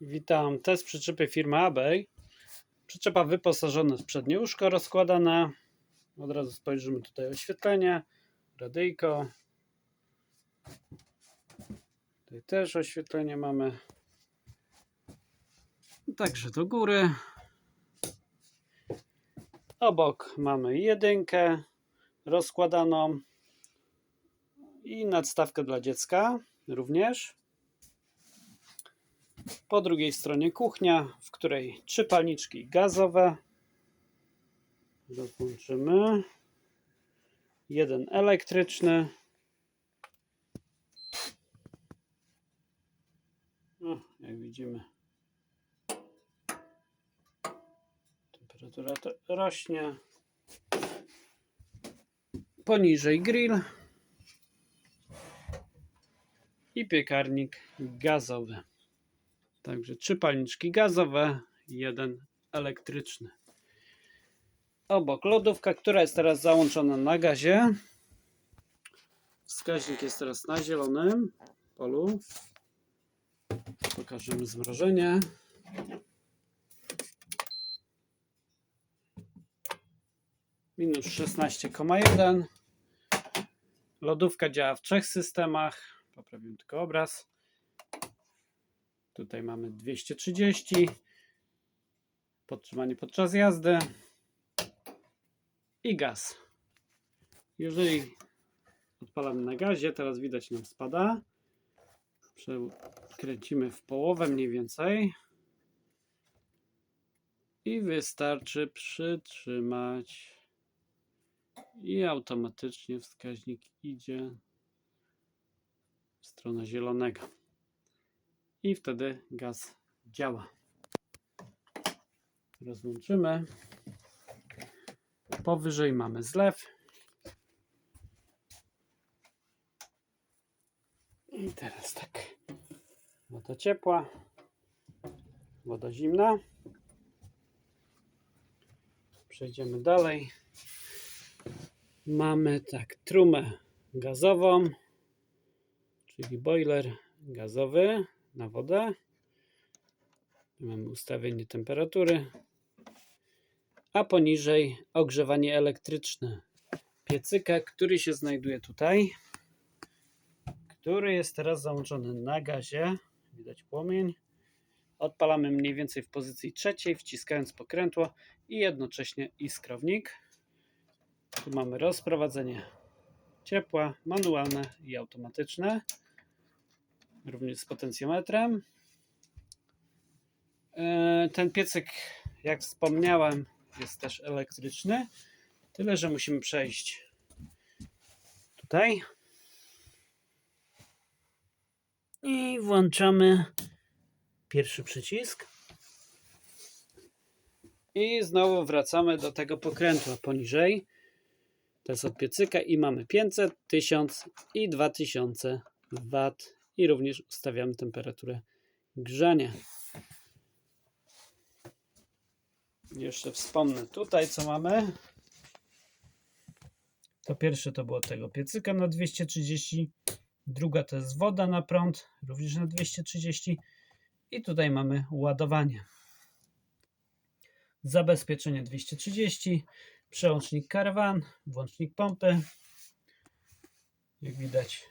Witam. Test przyczepy firmy Abej. Przyczepa wyposażona w przednie łóżko rozkładana. Od razu spojrzymy tutaj oświetlenie, radyjko. Tutaj też oświetlenie mamy. Także do góry. Obok mamy jedynkę rozkładaną i nadstawkę dla dziecka również. Po drugiej stronie kuchnia, w której trzy palniczki gazowe. Rozłączymy. Jeden elektryczny. No, jak widzimy, temperatura rośnie. Poniżej grill i piekarnik gazowy. Także trzy palniczki gazowe, jeden elektryczny. Obok lodówka, która jest teraz załączona na gazie. Wskaźnik jest teraz na zielonym polu. Pokażemy zmrożenie. Minus 16,1. Lodówka działa w trzech systemach. Poprawię tylko obraz. Tutaj mamy 230. Podtrzymanie podczas jazdy. I gaz. Jeżeli odpalamy na gazie, teraz widać nam spada. Przekręcimy w połowę mniej więcej. I wystarczy przytrzymać. I automatycznie wskaźnik idzie w stronę zielonego i wtedy gaz działa. Rozłączymy. Powyżej mamy zlew. I teraz tak. Woda ciepła, woda zimna. Przejdziemy dalej. Mamy tak trumę gazową, czyli boiler gazowy na wodę. Mamy ustawienie temperatury, a poniżej ogrzewanie elektryczne piecyka, który się znajduje tutaj, który jest teraz załączony na gazie. Widać płomień. Odpalamy mniej więcej w pozycji trzeciej, wciskając pokrętło i jednocześnie iskrownik. Tu mamy rozprowadzenie ciepła, manualne i automatyczne również z potencjometrem. E, Ten piecyk, jak wspomniałem, jest też elektryczny. Tyle, że musimy przejść tutaj. I włączamy pierwszy przycisk. I znowu wracamy do tego pokrętła poniżej. To jest od piecyka i mamy 500, 1000 i 2000 W i również ustawiamy temperaturę grzania. Jeszcze wspomnę tutaj, co mamy. To pierwsze to było tego piecyka na 230, druga to jest woda na prąd, również na 230 i tutaj mamy ładowanie. Zabezpieczenie 230, przełącznik karawan, włącznik pompy. Jak widać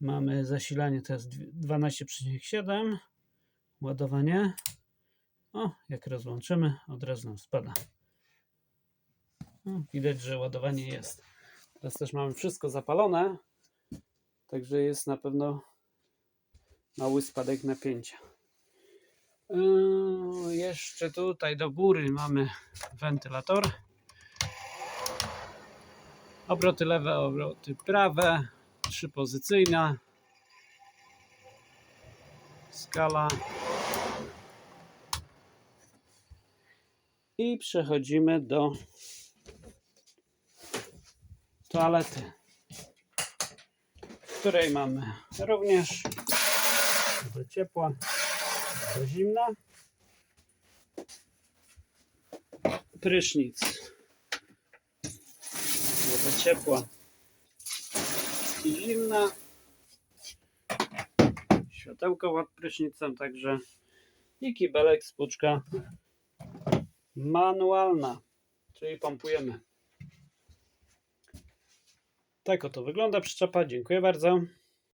Mamy zasilanie jest 12,7 ładowanie. O, jak rozłączymy, od razu nam spada. No, widać, że ładowanie jest. Teraz też mamy wszystko zapalone, także jest na pewno mały spadek napięcia. Yy, jeszcze tutaj do góry mamy wentylator. Obroty lewe, obroty prawe trzypozycyjna skala. I przechodzimy do toalety w której mamy również do ciepła do zimna. Prysznic. Woda ciepła zimna. Światełko pod prysznicem, także i kibelek, spuczka manualna, czyli pompujemy. Tak oto wygląda przyczepa. Dziękuję bardzo.